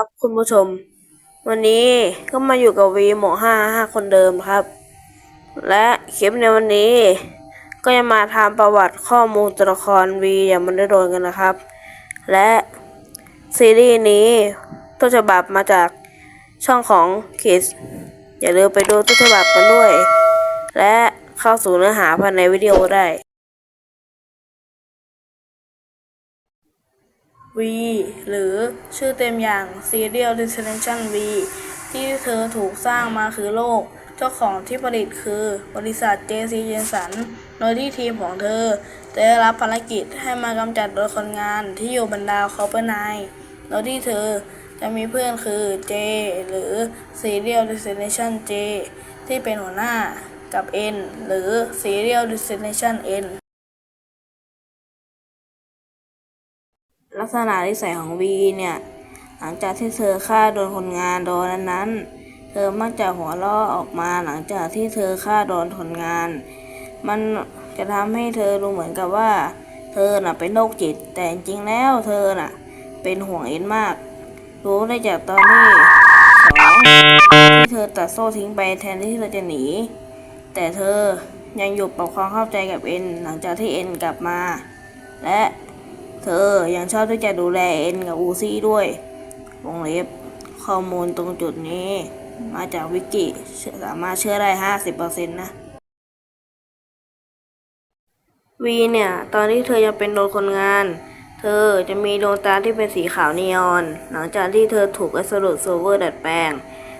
ครับ คุณผู้ชม วันนี้ก็มาอยู่กับวีหมอห้าห้าคนเดิมครับ และคลิปในวันนี้ ก็จะมาทำประวัติข้อมูลตัวละครวีอย่างมันได้โดนกันนะครับ และซีรีส์นี้ต้นฉบับมาจากช่องของคิสอย่าลืมไปดูต้นฉบับกันด้วย และเข้าสู่เนื้อหาภายในวิดีโอได้ V หรือชื่อเต็มอย่าง Serial Destination V ที่เธอถูกสร้างมาคือโลก เจ้าของที่ผลิตคือบริษัท JC Jensen โดยที่ทีมของเธอได้รับภารกิจให้มากำจัดโดยคนงานที่อยู่บนดาวคอปเปอร์ไนโดยที่เธอจะมีเพื่อนคือ J หรือ Serial Destination J ที่เป็นหัวหน้ากับ N หรือ Serial Destination N ลักษณะนิสัยของวีเนี่ย หลังจากที่เธอฆ่าโดนคนงานโดนนั้นเธอมักจะหัวเราะออกมาหลังจากที่เธอฆ่าโดนคนงาน มันจะทำให้เธอดูเหมือนกับว่า เธอน่ะเป็นโรคจิต แต่จริงๆแล้วเธอน่ะ เป็นห่วงเอ็นมาก รู้ได้จากตอนที่สองที่เธอตัดโซ่ทิ้งไปแทนที่เธอจะหนี แต่เธอยังอยู่ปรับความเข้าใจกับเอ็นหลังจากที่เอ็นกลับมา และ ธอยังชอบที่จะดูแลเอ็นกับอูซี่ด้วย วงเล็บ ข้อมูลตรงจุดนี้ มาจากวิกิสามารถเชื่อได้ห้าสิบเปอร์เซ็นต์นะวีเนี่ย ตอนที่เธอยังเป็นโดนคนงาน เธอจะมีดวงตาที่เป็นสีขาวนีออน หลังจากที่เธอถูกอัสรุโซเวอร์ดัดแปลง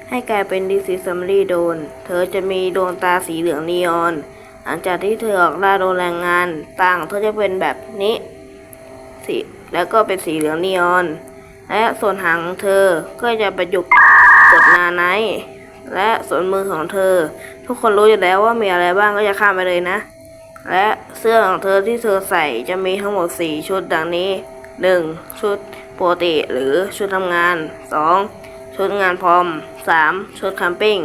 ให้กลายเป็นดิซิซัมรีโดน เธอจะมีดวงตาสีเหลืองนีออน หลังจากที่เธอออกล่าโดนแรงงาน ต่างเธอจะเป็นแบบนี้ สีแล้วก็เป็นสีเหลืองนีออน และส่วนหางของเธอก็จะประยุกต์กดนาไนและส่วนมือของเธอ ทุกคนรู้อยู่แล้วว่ามีอะไรบ้างก็จะข้ามไปเลยนะ และเสื้อของเธอที่เธอใส่จะมีทั้งหมด 4 ชุดดังนี้ 1. ชุดปกติหรือชุดทำงาน 2. ชุดงานพร้อม 3. ชุดแคมปิ้ง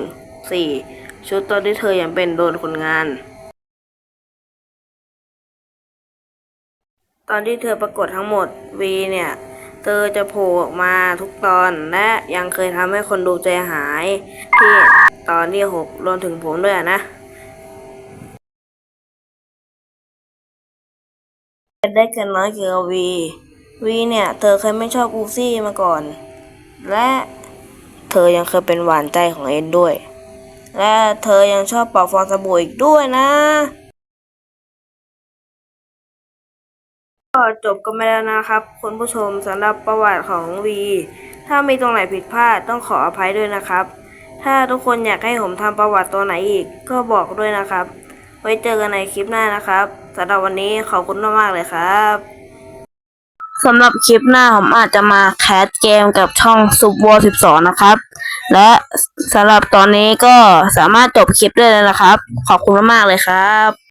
4. ชุดตอนที่เธอยังเป็นโดนคนงาน ตอนที่เธอปรากฏทั้งหมดวีเนี่ย เธอจะโผล่ออกมาทุกตอนและยังเคยทำให้คนดูใจหาย ที่ตอนที่หกรวมถึงผมด้วยนะได้เกินน้อยเกี่ยวกับวีวีเนี่ย เธอเคยไม่ชอบอูซี่มาก่อน และเธอยังเคยเป็นหวานใจของเอ็นด้วย และเธอยังชอบเป่าฟองสบู่อีกด้วยนะ ก็จบกันไปแล้วนะครับ คุณผู้ชมสำหรับประวัติของวี ถ้ามีตรงไหนผิดพลาดต้องขออภัยด้วยนะครับ ถ้าทุกคนอยากให้ผมทำประวัติตัวไหนอีกก็บอกด้วยนะครับ ไว้เจอกันในคลิปหน้านะครับสำหรับวันนี้ขอบคุณมากๆเลยครับสำหรับคลิปหน้าผมอาจจะมาแคสเกมกับช่องซุปวอล12 นะครับ และสำหรับตอนนี้ก็สามารถจบคลิปได้เลยนะครับ ขอบคุณมากๆเลยครับ